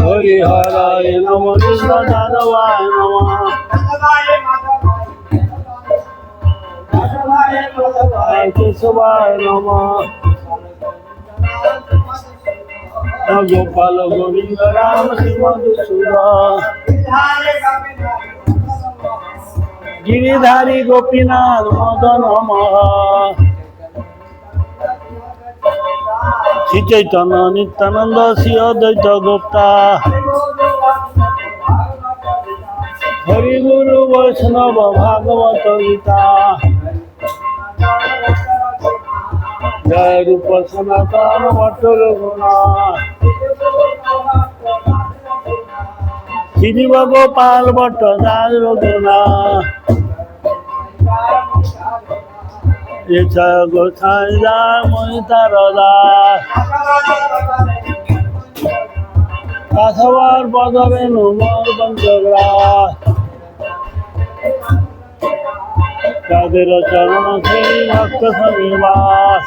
হরি হরায় নম কৃষ্ণ যাদবায় নম। কেশবায় নম। গোপাল গোবিন্দ, রাম শ্রী মধুসূদন। গিরিধারী গোপীনাথ মদন মহা। শ্রী চৈতন্য নিত্যানন্দ শ্রী অদ্বৈত গুপ্তা। হরি গুরু বৈষ্ণব ভাগবত গীতা। জয় রূপ সনাতন ভট্ট রঘুনাথ শ্রীজীব গোপাল ভট্ট দাস রঘুনাথ এছাড়া গোসাই মহিতার দাস কাছাবার বদরে নুমর পঞ্চগ্রাস তাদের চরণ শ্রী ভক্ত সনিবাস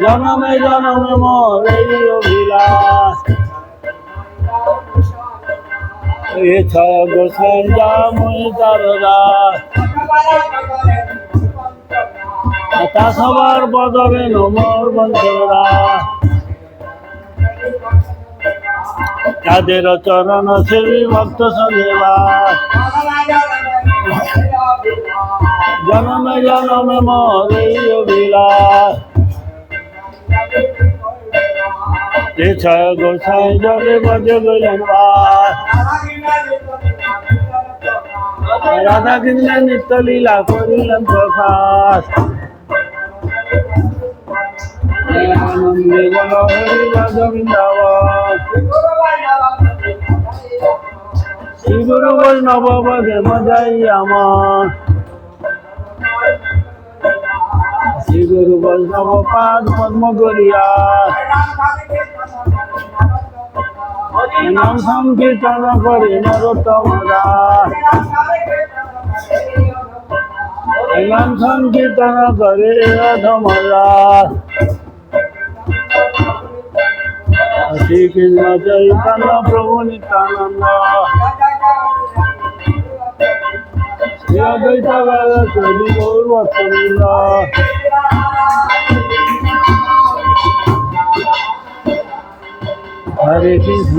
জনমে জনমে মরে অভিলাষ। এছাড়া গোসাই দা মহিতার দাস তা সবার বদলে নমর বন্ধুরা তাদের চরণ শ্রী ভক্ত সনিবাস জনমে জনমে মরে অভিলাষ এছাড়া গোসাই জলে বজে গেলেন বাস রাধা কৃষ্ণ নিত্য লীলা করিলেন প্রকাশ। আনন্দে বল হরি বৃন্দাবন শ্রী গুরু বৈষ্ণব পদে মজাই আমার। শ্রী গুরু বৈষ্ণব পাদ পদ্ম গরিয়া নাম সংকীর্তন করে নরোত্তম দাস নাম সংকীর্তন করে অধম দাস শ্রীকৃষ্ণ চৈতন্য প্রভু নিত্যানন্দ শ্রী অদ্বৈত চলি গৌর ভক্তবৃন্দ Hare Krishna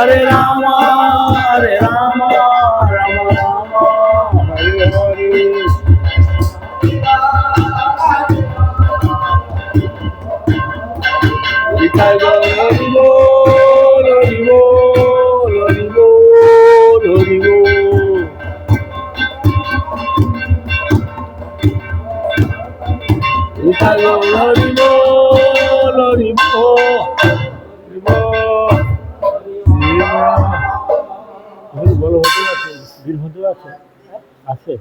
Hare Rama, Hare Rama, Rama Rama, Hare Hare Lord, Lord, Lord, Lord, Lord, Lord. Loribo, Loribo, Loribo. বল হোটেল আছে বীর হোটেল আছে আছে।